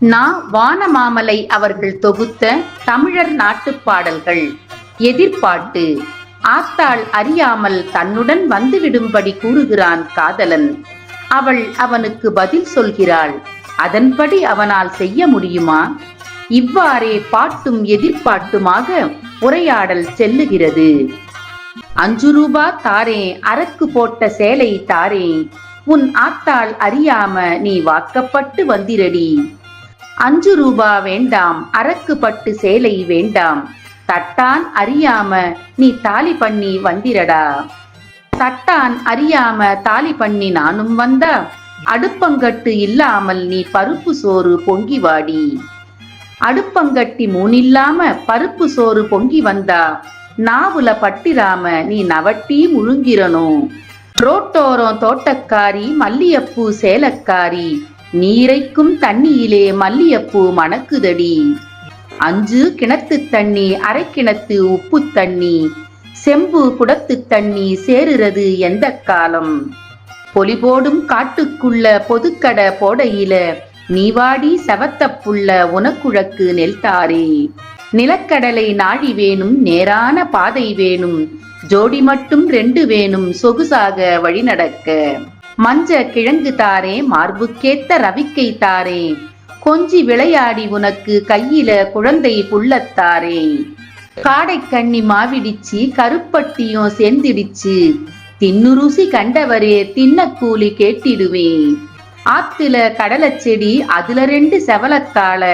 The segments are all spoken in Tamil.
நா வானமாமலை அவர்கள் தொகுத்த தமிழர் நாட்டுப் பாடல்கள். எதிர்பாட்டு. ஆத்தாள் அறியாமல் தன்னுடன் வந்துவிடும்படி கூறுகிறான் காதலன். அவள் அவனுக்கு பதில் சொல்கிறாள். அதன்படி அவனால் செய்ய முடியுமா? இவ்வாறே பாட்டும் எதிர்பாட்டுமாக உரையாடல் செல்லுகிறது. அஞ்சு ரூபா தாரே அரக்கு போட்ட சேலை தாரே. உன் ஆத்தாள் அறியாம நீ வாக்கப்பட்டு வந்திரடி. அஞ்சு ரூபா வேண்டாம் அரக்கு பட்டு சேலை வேண்டாம். தட்டான் அறியாம நீ தாலி பண்ணி வந்திரடா. தட்டான் அறியாம தாலி பண்ணி நானும் வந்தா. அடுப்பங்கட்டு இல்லாமல் நீ பருப்பு சோறு பொங்கி வாடி. அடுப்பங்கட்டி மூணில்லாம பருப்பு சோறு பொங்கி வந்தா. நாவுல பட்டிராம நீ நவட்டி முழுங்கிறனும் ரோட்டோரம் தோட்டக்காரி மல்லியப்பூ சேலக்காரி நீரைக்கும் தண்ணியிலே மல்லியப்பூ மணக்குதடி. அஞ்சு கிணத்து தண்ணி அரை கிணத்து உப்பு தண்ணி. செம்பு குடத்து தண்ணி சேருறது எந்த காலம்? பொலிபோடும் காட்டுக்குள்ள பொதுக்கடை போடையில நீவாடி செவத்த உனக்குழக்கு நெல்தாரே. நிலக்கடலை நாழி வேணும் நேரான பாதை வேணும். ஜோடி மட்டும் ரெண்டு வேணும் சொகுசாக வழிநடக்க. மஞ்ச கிழங்கு தாரே மார்புக்கேத்த ரவிக்கை தாரே. கொஞ்சி விளையாடி உனக்கு கையில குழந்தை புள்ளத்தாரே காடைக்கண்ணி மாவிடிச்சு கருப்பட்டியும் சேர்ந்திடிச்சு. தின்னு ருசி கண்டவரே தின்ன கூலி கேட்டிடுவேன் ஆத்துல கடலை செடி அதுல ரெண்டு செவலக்கால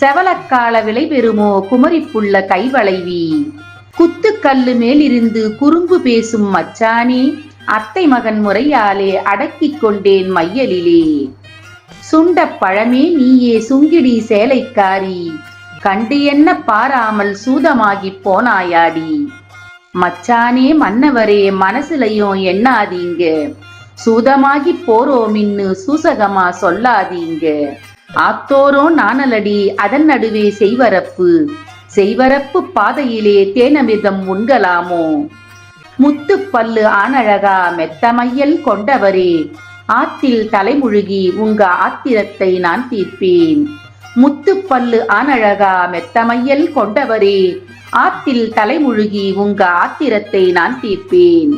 செவலக்கால விலை பெறுமோ குமரிப்புள்ள கைவளைவி. குத்துக்கல்லு மேலிருந்து குறும்பு பேசும் மச்சானே அத்தை மகன் முறையாலே அடக்கிக் கொண்டேன் மையலிலே. சுண்ட பழமே நீயே சுங்கிடி சேலைக்காரி. கண்டு என்ன பாராமல் சூதமாகி போனாயாடி. மச்சானே மன்னவரே மனசுலையும் எண்ணாதீங்க. சூதமாகி போறோமின்னு சூசகமா சொல்லாதீங்க. ஆத்தோரோ நாணலடி அதன் நடுவே செய்வரப்பு. செய்வரப்பு பாதையிலே தேனமிதம் உண்கலாமோ? முத்துப்பல்லு ஆனழகா மெத்தமையல் கொண்டவரே. ஆத்தில் தலைமுழுகி உங்க ஆத்திரத்தை நான் தீர்ப்பேன். முத்துப்பல்லு ஆனழகா மெத்தமையல் கொண்டவரே. ஆத்தில் தலைமுழுகி உங்க ஆத்திரத்தை நான் தீர்ப்பேன்.